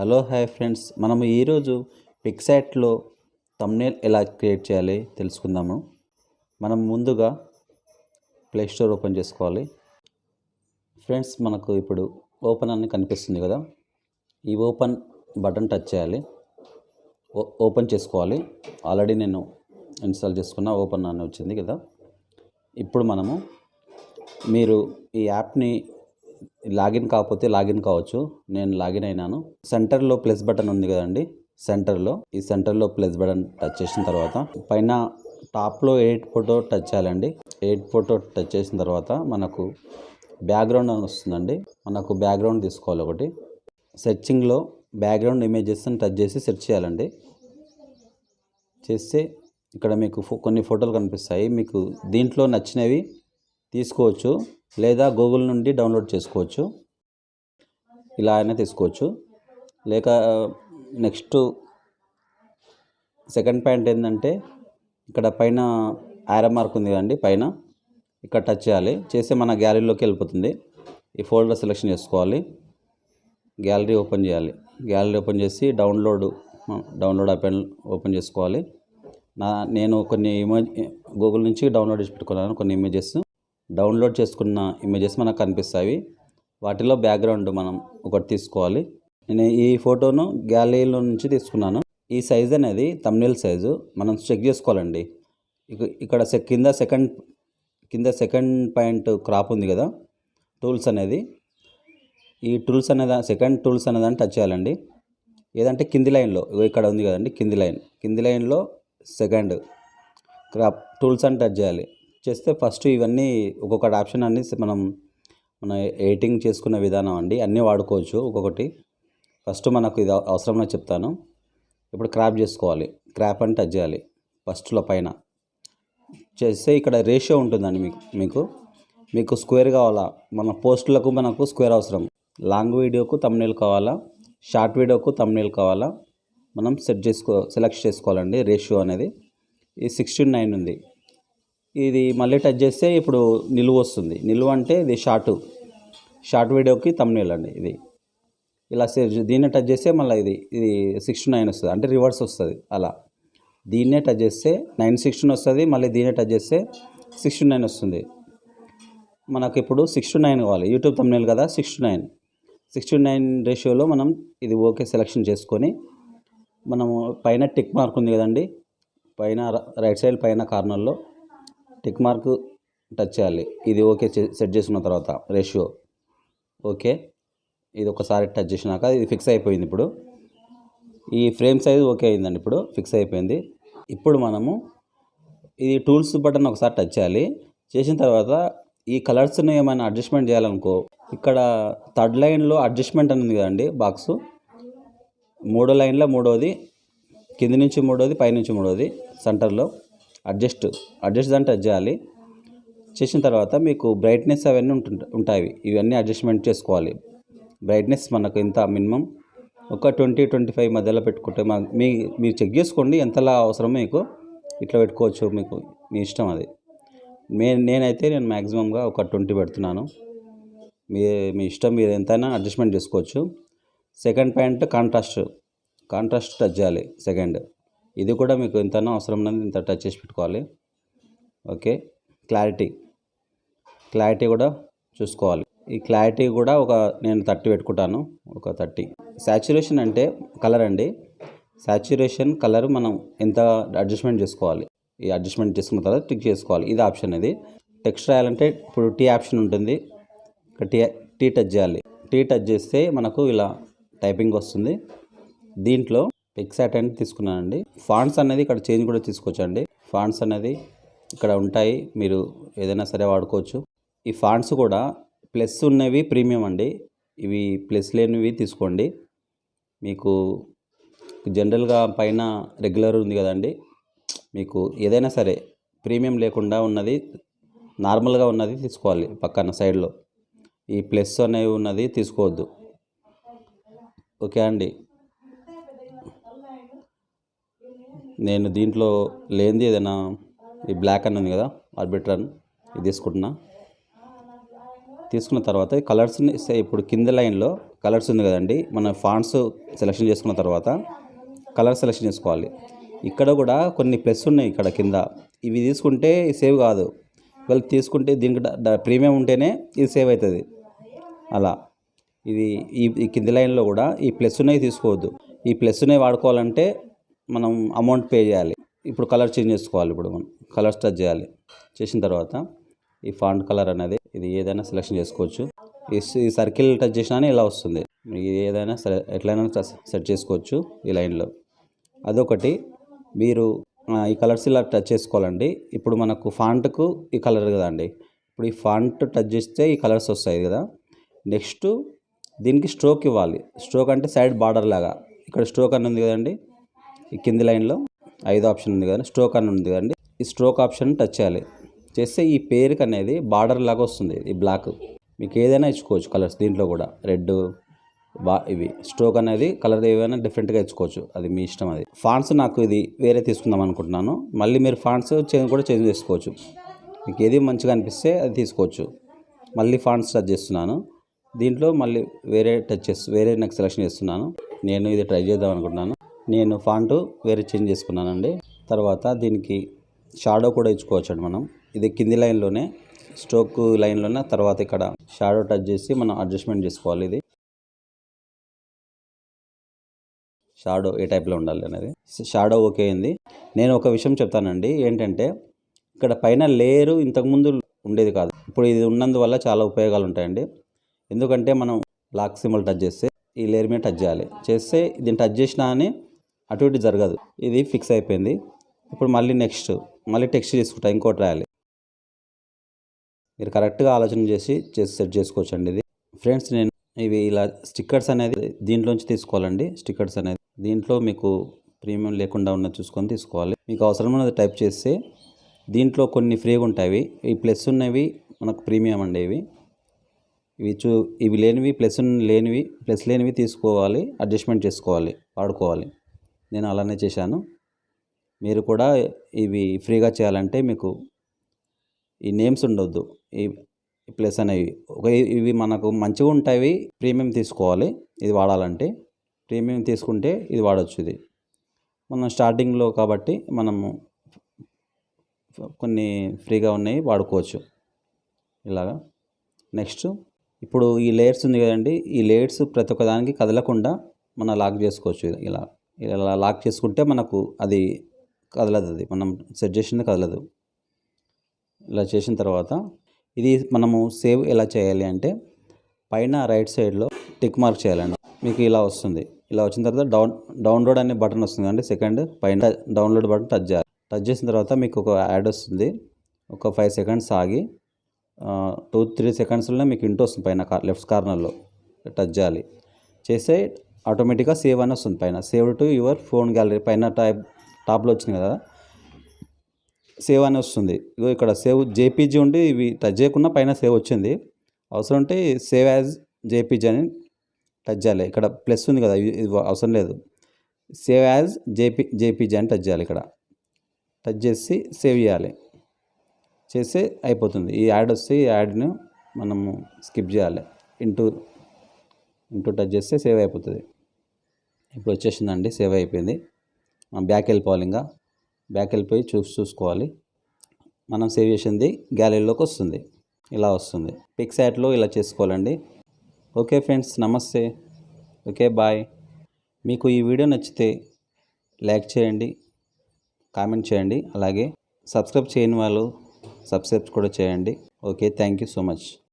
Hello hi friends. మనము ఈరోజు పిక్సాట్లో thumbnail ఎలా క్రియేట్ చేయాలి తెలుసుకుందాము. మనం ముందుగా ప్లే స్టోర్ ఓపెన్ చేసుకోవాలి. ఫ్రెండ్స్ మనకు ఇప్పుడు ఓపెన్ అని కనిపిస్తుంది కదా. ఈ ఓపెన్ బటన్ టచ్ చేయాలి. ఓ- ఓపెన్ చేసుకోవాలి. ఆల్రెడీ నేను ఇన్స్టాల్ చేసుకున్న ఓపెన్ అని వచ్చింది కదా. ఇప్పుడు మనము మీరు ఈ యాప్ని లాగిన్ కాకపోతే లాగిన్ కావచ్చు. నేను లాగిన్ అయినాను. సెంటర్లో ప్లస్ బటన్ ఉంది కదండి. సెంటర్లో. ఈ సెంటర్లో ప్లస్ బటన్ టచ్ చేసిన తర్వాత పైన టాప్లో ఎయిట్ ఫోటో టచ్ చేయాలండి. ఎయిట్ ఫోటో టచ్ చేసిన తర్వాత మనకు బ్యాక్గ్రౌండ్ అని వస్తుందండి. మనకు బ్యాక్గ్రౌండ్ తీసుకోవాలి ఒకటి. సెర్చింగ్లో బ్యాక్గ్రౌండ్ ఇమేజెస్ అని టచ్ చేసి సెర్చ్ చేయాలండి. చేస్తే ఇక్కడ మీకు ఫో- కొన్ని ఫోటోలు కనిపిస్తాయి. మీకు దీంట్లో నచ్చినవి తీసుకోవచ్చు లేదా గూగుల్ నుండి డౌన్లోడ్ చేసుకోవచ్చు. ఇలా అయినా తీసుకోవచ్చు. లేక నెక్స్ట్ సెకండ్ పాయింట్ ఏంటంటే ఇక్కడ పైన ఆరో మార్క్ ఉంది కదండి పైన. ఇక్కడ టచ్ చేయాలి. చేస్తే మన గ్యాలరీలోకి వెళ్ళిపోతుంది. ఈ ఫోల్డర్ సెలెక్షన్ చేసుకోవాలి. గ్యాలరీ ఓపెన్ చేయాలి. గ్యాలరీ ఓపెన్ చేసి డౌన్లోడ్ డౌన్లోడ్ ఓపెన్ ఓపెన్ చేసుకోవాలి. నా నేను కొన్ని ఇమేజ్ గూగుల్ నుంచి డౌన్లోడ్ చేసి పెట్టుకున్నాను కొన్ని ఇమేజెస్. డౌన్లోడ్ చేసుకున్న ఇమేజెస్ మనకు కనిపిస్తాయి. వాటిలో బ్యాక్గ్రౌండ్ మనం ఒకటి తీసుకోవాలి. నేను ఈ ఫోటోను గ్యాలరీలో నుంచి తీసుకున్నాను. ఈ సైజ్ అనేది తమ్నేల్ సైజు. మనం చెక్ చేసుకోవాలండి. ఇక్కడ సె- కింద సెకండ్ కింద సెకండ్ పాయింట్ క్రాప్ ఉంది కదా. టూల్స్ అనేది. ఈ టూల్స్ అనేది సెకండ్ టూల్స్ అనేదాన్ని టచ్ చేయాలండి. ఏదంటే కింది లైన్లో ఇక్కడ ఉంది కదండి కింది లైన్. కింది లైన్లో సెకండ్ క్రాప్ టూల్స్ అని టచ్ చేయాలి. చేస్తే ఫస్ట్ ఇవన్నీ ఒక్కొక్కటి ఆప్షన్ అన్ని మనం మన ఎడిటింగ్ చేసుకున్న విధానం అండి. అన్నీ వాడుకోవచ్చు ఒక్కొక్కటి. ఫస్ట్ మనకు ఇది అవసరమని చెప్తాను. ఇప్పుడు క్రాప్ చేసుకోవాలి. క్రాప్ అని టచ్ చేయాలి. ఫస్ట్లో పైన. చేస్తే ఇక్కడ రేషియో ఉంటుందండి మీకు మీకు. మీకు స్క్వేర్ కావాలా? మన పోస్టులకు మనకు స్క్వేర్ అవసరం. లాంగ్ వీడియోకు తమ్నేల్ కావాలా? షార్ట్ వీడియోకు తమ్నేల్ కావాలా? మనం సెట్ చేసుకో సెలెక్ట్ చేసుకోవాలండి రేషియో అనేది. ఈ సిక్స్టీన్ నైన్ ఉంది. ఇది మళ్ళీ టచ్ చేస్తే ఇప్పుడు నిలువ వస్తుంది. నిలువ అంటే ఇది షార్ట్ షార్ట్ వీడియోకి తమ్నేల్ అండి ఇది. ఇలా సేవ్ దీన్నే టచ్ చేస్తే మళ్ళీ ఇది ఇది సిక్స్టీ నైన్ వస్తుంది. అంటే రివర్స్ వస్తుంది అలా. దీన్నే టచ్ చేస్తే నైన్ సిక్స్టీన్ వస్తుంది మళ్ళీ దీన్నే టచ్ చేస్తే సిక్స్టీ నైన్ వస్తుంది. మనకు ఇప్పుడు సిక్స్టీ నైన్ కావాలి. యూట్యూబ్ తమ్నేల్ కదా సిక్స్టీ నైన్ సిక్స్టీ నైన్ రేషియోలో మనం ఇది ఓకే సెలెక్షన్ చేసుకొని మనము పైన టిక్ మార్క్ ఉంది కదండి పైన రైట్ సైడ్ పైన కార్నర్లో టిక్ మార్క్ టచ్ చేయాలి. ఇది ఓకే సెట్ చేసుకున్న తర్వాత రేషియో. ఓకే? ఇది ఒకసారి టచ్ చేసినాక ఇది ఫిక్స్ అయిపోయింది ఇప్పుడు. ఈ ఫ్రేమ్ సైజ్ ఓకే అయిందండి ఇప్పుడు ఫిక్స్ అయిపోయింది. ఇప్పుడు మనము ఇది టూల్స్ బటన్ ఒకసారి టచ్ చేయాలి. చేసిన తర్వాత ఈ కలర్స్ని ఏమైనా అడ్జస్ట్మెంట్ చేయాలనుకో ఇక్కడ థర్డ్ లైన్లో అడ్జస్ట్మెంట్ అని ఉంది కదండి బాక్స్. మూడో లైన్లో మూడోది కింది నుంచి మూడోది పైనుంచి మూడోది సెంటర్లో. అడ్జస్ట్ అడ్జస్ట్ అంటే చేయాలి. చేసిన తర్వాత మీకు బ్రైట్నెస్ అవన్నీ ఉంటుంట ఉంటాయి. ఇవన్నీ అడ్జస్ట్మెంట్ చేసుకోవాలి. బ్రైట్నెస్ మనకు ఇంత మినిమం ఒక ట్వంటీ ట్వంటీ ఫైవ్ మధ్యలో పెట్టుకుంటే మా మీ మీరు చెక్ చేసుకోండి ఎంతలా అవసరమో మీకు ఇట్లా పెట్టుకోవచ్చు మీకు మీ ఇష్టం అది. మే నేనైతే నేను మ్యాక్సిమంగా ఒక ట్వంటీ పెడుతున్నాను. మీ మీ ఇష్టం మీరు ఎంతైనా అడ్జస్ట్మెంట్ చేసుకోవచ్చు. Second point contrast contrast touch చేయాలి సెకండ్ ఇది కూడా మీకు ఎంతైనా అవసరం ఉన్నది ఇంత టచ్ చేసి పెట్టుకోవాలి. ఓకే క్లారిటీ క్లారిటీ కూడా చూసుకోవాలి. ఈ క్లారిటీ కూడా ఒక నేను థర్టీ పెట్టుకుంటాను ఒక థర్టీ సాచురేషన్ అంటే కలర్ అండి. సాచురేషన్ కలర్ మనం ఎంత అడ్జస్ట్మెంట్ చేసుకోవాలి? ఈ అడ్జస్ట్మెంట్ చేసుకున్న తర్వాత టిక్ చేసుకోవాలి. ఇది ఆప్షన్ ఇది. టెక్స్ట్ రాయాలంటే ఇప్పుడు టీ ఆప్షన్ ఉంటుంది. టీ టీ టచ్ చేయాలి. టీ టచ్ చేస్తే మనకు ఇలా టైపింగ్ వస్తుంది. దీంట్లో పిక్సాట్ అనేది తీసుకున్నానండి. ఫాంట్స్ అనేది ఇక్కడ చేంజ్ కూడా తీసుకోవచ్చండి ఫాంట్స్ అనేది ఇక్కడ ఉంటాయి. మీరు ఏదైనా సరే వాడుకోవచ్చు. ఈ ఫాంట్స్ కూడా ప్లస్ ఉన్నవి ప్రీమియం అండి. ఇవి ప్లస్ లేనివి తీసుకోండి. మీకు జనరల్గా పైన రెగ్యులర్ ఉంది కదండి. మీకు ఏదైనా సరే ప్రీమియం లేకుండా ఉన్నది నార్మల్గా ఉన్నది తీసుకోవాలి పక్కన సైడ్లో. ఈ ప్లస్ అనేవి ఉన్నది తీసుకోవద్దు. ఓకే అండి. నేను దీంట్లో లేనిది ఏదైనా ఈ బ్లాక్ అని ఉంది కదా ఆర్బిట్రన్ ఇది తీసుకుంటున్నా. తీసుకున్న తర్వాత కలర్స్ని ఇప్పుడు కింద లైన్లో కలర్స్ ఉంది కదండి మన ఫాంట్స్ సెలెక్షన్ చేసుకున్న తర్వాత కలర్ సెలెక్షన్ చేసుకోవాలి. ఇక్కడ కూడా కొన్ని ప్లస్ ఉన్నాయి ఇక్కడ కింద. ఇవి తీసుకుంటే సేవ్ కాదు. వాళ్ళు తీసుకుంటే దీనికి ప్రీమియం ఉంటేనే ఇది సేవ్ అవుతుంది. అలా. ఇది ఈ కింది లైన్లో కూడా ఈ ప్లస్ ఉన్నాయి తీసుకోవద్దు. ఈ ప్లస్ వాడుకోవాలంటే మనం అమౌంట్ పే చేయాలి. ఇప్పుడు కలర్ చేంజ్ చేసుకోవాలి ఇప్పుడు మనం. కలర్ టచ్ చేయాలి. చేసిన తర్వాత ఈ ఫాంట్ కలర్ అనేది ఇది ఏదైనా సెలెక్షన్ చేసుకోవచ్చు. ఈ సర్కిల్ టచ్ చేసినా ఇలా వస్తుంది. మీకు ఏదైనా సరే ఎట్లయినా సెట్ చేసుకోవచ్చు ఈ లైన్లో అదొకటి. మీరు ఈ కలర్స్ ఇలా టచ్ చేసుకోవాలండి. ఇప్పుడు మనకు ఫాంట్కు ఈ కలర్ కదండి ఇప్పుడు ఈ ఫాంట్ టచ్ చేస్తే ఈ కలర్స్ వస్తాయి కదా. నెక్స్ట్ దీనికి స్ట్రోక్ ఇవ్వాలి. స్ట్రోక్ అంటే సైడ్ బార్డర్ లాగా. ఇక్కడ స్ట్రోక్ అని ఉంది కదండి. ఈ కింది లైన్లో ఐదు ఆప్షన్ ఉంది కదండి స్ట్రోక్ అని ఉంది కదండి. ఈ స్ట్రోక్ ఆప్షన్ టచ్ చేయాలి. చేస్తే ఈ పేరుకి అనేది బార్డర్ లాగా వస్తుంది ఈ బ్లాక్. మీకు ఏదైనా ఇచ్చుకోవచ్చు కలర్స్ దీంట్లో కూడా రెడ్ బా ఇవి. స్ట్రోక్ అనేది కలర్ ఏవైనా డిఫరెంట్గా ఇచ్చుకోవచ్చు అది మీ ఇష్టం అది. ఫాంట్స్ నాకు ఇది వేరే తీసుకుందాం అనుకుంటున్నాను. మళ్ళీ మీరు ఫాంట్స్ చేంజ్ కూడా చేంజ్ చేసుకోవచ్చు. మీకు ఏది మంచిగా అనిపిస్తే అది తీసుకోవచ్చు. మళ్ళీ ఫాంట్స్ టచ్ చేస్తున్నాను. దీంట్లో మళ్ళీ వేరే టచ్ చేస్తు వేరే నాకు సెలెక్షన్ చేస్తున్నాను. నేను ఇది ట్రై చేద్దాం అనుకుంటున్నాను. నేను ఫాంట్ వేరే చేంజ్ చేసుకున్నానండి. తర్వాత దీనికి షాడో కూడా ఇచ్చుకోవచ్చు మనం. ఇది కింది లైన్లోనే స్ట్రోక్ లైన్లోనే తర్వాత ఇక్కడ షాడో టచ్ చేసి మనం అడ్జస్ట్మెంట్ చేసుకోవాలి ఇది. షాడో ఏ టైప్లో ఉండాలి అనేది. షాడో ఓకే అయింది. నేను ఒక విషయం చెప్తానండి. ఏంటంటే ఇక్కడ పైన లేయరు ఇంతకుముందు ఉండేది కాదు. ఇప్పుడు ఇది ఉన్నందువల్ల చాలా ఉపయోగాలు ఉంటాయండి. ఎందుకంటే మనం లాక్ సింబల్ టచ్ చేస్తే ఈ లేయర్ మీద టచ్ చేయాలి. చేస్తే దీన్ని టచ్ చేసినా అని అటు ఇటు జరగదు. ఇది ఫిక్స్ అయిపోయింది. ఇప్పుడు మళ్ళీ నెక్స్ట్ మళ్ళీ టెక్స్ట్ తీసుకుంటా ఇంకోటి రాయాలి. మీరు కరెక్ట్గా ఆలోచన చేసి చేసి సెట్ చేసుకోవచ్చు అండి ఇది. ఫ్రెండ్స్ నేను ఇవి ఇలా స్టిక్కర్స్ అనేది దీంట్లోంచి తీసుకోవాలండి. స్టిక్కర్స్ అనేది దీంట్లో మీకు ప్రీమియం లేకుండా ఉన్న చూసుకొని తీసుకోవాలి. మీకు అవసరమైనది టైప్ చేస్తే దీంట్లో కొన్ని ఫ్రీగా ఉంటాయి ఈ ప్లస్ ఉన్నవి మనకు ప్రీమియం అండి ఇవి. ఇవి చూ ఇవి లేనివి ప్లస్ లేనివి ప్లస్ లేనివి తీసుకోవాలి అడ్జస్ట్మెంట్ చేసుకోవాలి వాడుకోవాలి. నేను అలానే చేశాను. మీరు కూడా ఇవి ఫ్రీగా చేయాలంటే మీకు ఈ నేమ్స్ ఉండొద్దు. ఈ ప్లస్ అనేవి. ఒక ఇవి మనకు మంచిగా ఉంటాయి ప్రీమియం తీసుకోవాలి ఇది వాడాలంటే. ప్రీమియం తీసుకుంటే ఇది వాడచ్చు ఇది. మనం స్టార్టింగ్లో కాబట్టి మనము కొన్ని ఫ్రీగా ఉన్నాయి వాడుకోవచ్చు. ఇలాగా. నెక్స్ట్ ఇప్పుడు ఈ లేయర్స్ ఉంది కదండి ఈ లేయర్స్ ప్రతి ఒక్కదానికి కదలకుండా మనం లాక్ చేసుకోవచ్చు ఇలా. ఇలా లాక్ చేసుకుంటే మనకు అది కదలదు అది. మనం సెట్ చేసింది కదలదు. ఇలా చేసిన తర్వాత ఇది మనము సేవ్ ఎలా చేయాలి అంటే పైన రైట్ సైడ్లో టిక్ మార్క్ చేయాలండి. మీకు ఇలా వస్తుంది. ఇలా వచ్చిన తర్వాత డౌన్ డౌన్లోడ్ అనే బటన్ వస్తుంది అంటే సెకండ్ పైన డౌన్లోడ్ బటన్ టచ్ చేయాలి. టచ్ చేసిన తర్వాత మీకు ఒక యాడ్ వస్తుంది. ఒక ఫైవ్ సెకండ్స్ ఆగి టూ త్రీ సెకండ్స్లోనే మీకు ఇంటూ వస్తుంది పైన లెఫ్ట్ కార్నర్లో. టచ్ చేయాలి. చేస్తే ఆటోమేటిక్గా సేవ్ అని వస్తుంది పైన. Save to your phone gallery. పైన టైప్ టాప్లో వచ్చింది కదా. సేవ్ అని వస్తుంది. ఇగో ఇక్కడ సేవ్ జేపీజీ ఉండి ఇవి టచ్ చేయకుండా పైన సేవ్ వచ్చింది. అవసరం ఉంటే సేవ్ యాజ్ జేపీజీ అని టచ్ చేయాలి. ఇక్కడ ప్లస్ ఉంది కదా ఇది ఇది అవసరం లేదు. సేవ్ యాజ్ జేపీ జేపీజీ అని టచ్ చేయాలి ఇక్కడ. టచ్ చేసి సేవ్ చేయాలి. చేస్తే అయిపోతుంది. ఈ యాడ్ వస్తే ఈ యాడ్ను మనము స్కిప్ చేయాలి. ఇంటూ ఇంటూ టచ్ చేస్తే సేవ్ అయిపోతుంది. ఇప్పుడు వచ్చేసిందండి సేవ్ అయిపోయింది. మనం బ్యాక్ వెళ్ళిపోవాలి ఇంకా. బ్యాక్ వెళ్ళిపోయి చూసి చూసుకోవాలి. మనం సేవ్ చేసింది గ్యాలరీలోకి వస్తుంది. ఇలా వస్తుంది. పిక్స్ ఇలా చేసుకోవాలండి. ఓకే ఫ్రెండ్స్ నమస్తే. Okay bye. మీకు ఈ వీడియో నచ్చితే లైక్ చేయండి కామెంట్ చేయండి. అలాగే సబ్స్క్రైబ్ చేయని వాళ్ళు సబ్స్క్రైబ్ కూడా చేయండి. Okay thank you so much.